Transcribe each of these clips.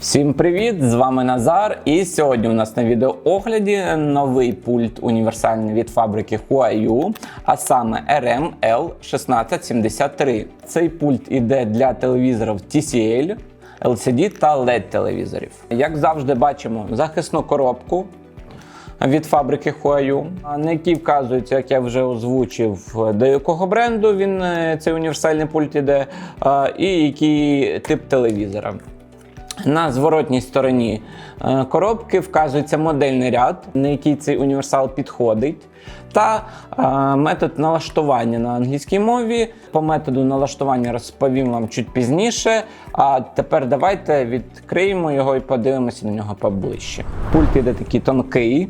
Всім привіт! З вами Назар. І сьогодні у нас на відеоогляді новий пульт універсальний від фабрики Huayu, а саме RML1673. Цей пульт іде для телевізорів TCL, LCD та LED телевізорів. Як завжди, бачимо захисну коробку. Від фабрики Huayu, на якій вказується, як я вже озвучив, до якого бренду він е, цей універсальний пульт іде, і який тип телевізора. На зворотній стороні е, коробки вказується модельний ряд, на який цей універсал підходить, та е, метод налаштування на англійській мові. По методу налаштування розповім вам чуть пізніше. А тепер давайте відкриємо його і подивимося на нього поближче. Пульт іде такий тонкий.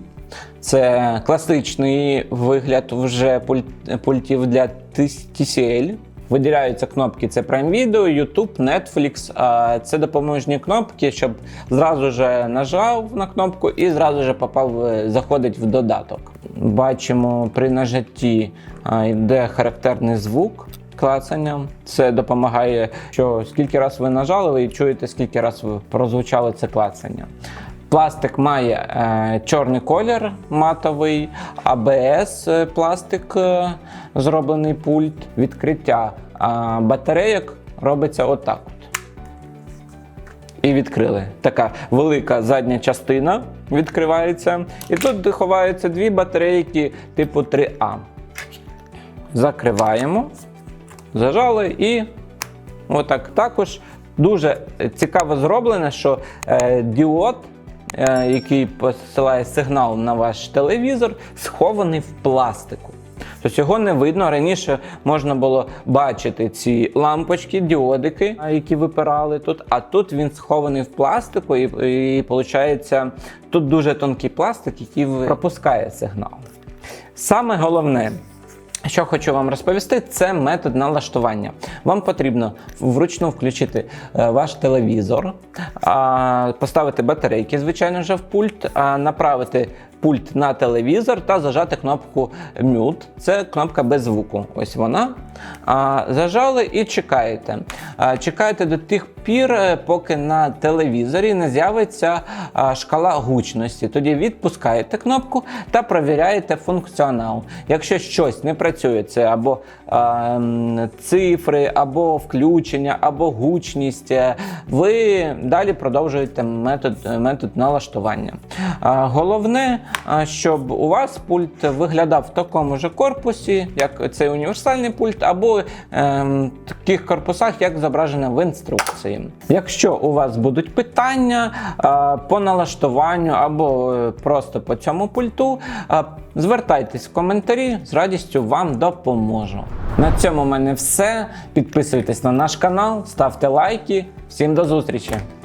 Це класичний вигляд вже пульт- пультів для TCL. Виділяються кнопки: це Prime Video, YouTube, Netflix. Це допоможні кнопки, щоб зразу же нажав на кнопку і зразу же попав, е, заходить в додаток. Бачимо при нажатті йде характерний звук. Клацання. Це допомагає, що скільки раз ви нажали, ви чуєте, скільки раз прозвучало це клацання. Пластик має е, чорний колір матовий, АБС е, пластик е, зроблений пульт, відкриття а батарейок робиться отак. От. І відкрили. Така велика задня частина відкривається. І тут ховаються дві батарейки типу 3А. Закриваємо, зажали і отак. Також дуже цікаво зроблене, що е, діод, е, який посилає сигнал на ваш телевізор, схований в пластику. Тобто його не видно. Раніше можна було бачити ці лампочки, діодики, які випирали тут. А тут він схований в пластику, і, і виходить, тут дуже тонкий пластик, який пропускає сигнал. Саме головне. Що хочу вам розповісти, це метод налаштування. Вам потрібно вручну включити е, ваш телевізор, поставити батарейки, звичайно вже в пульт, направити пульт на телевізор та зажати кнопку Mute. Це кнопка без звуку. Ось вона. Зажали і чекаєте. Чекаєте до тих пір, е, поки на телевізорі не з'явиться шкала гучності. Тоді відпускаєте кнопку та провіряєте функціонал. Якщо щось не працює, це або цифри, або включення, або гучність, е, ви далі продовжуєте метод, метод налаштування. Головне, щоб у вас пульт виглядав в такому ж корпусі, як цей універсальний пульт, або ем, таких корпусах, як зображено в інструкції. Якщо у вас будуть питання по налаштуванню або е, просто по цьому пульту, звертайтесь в коментарі, з радістю вам допоможу. На цьому в мене все. Підписуйтесь на наш канал, ставте лайки. Всім до зустрічі!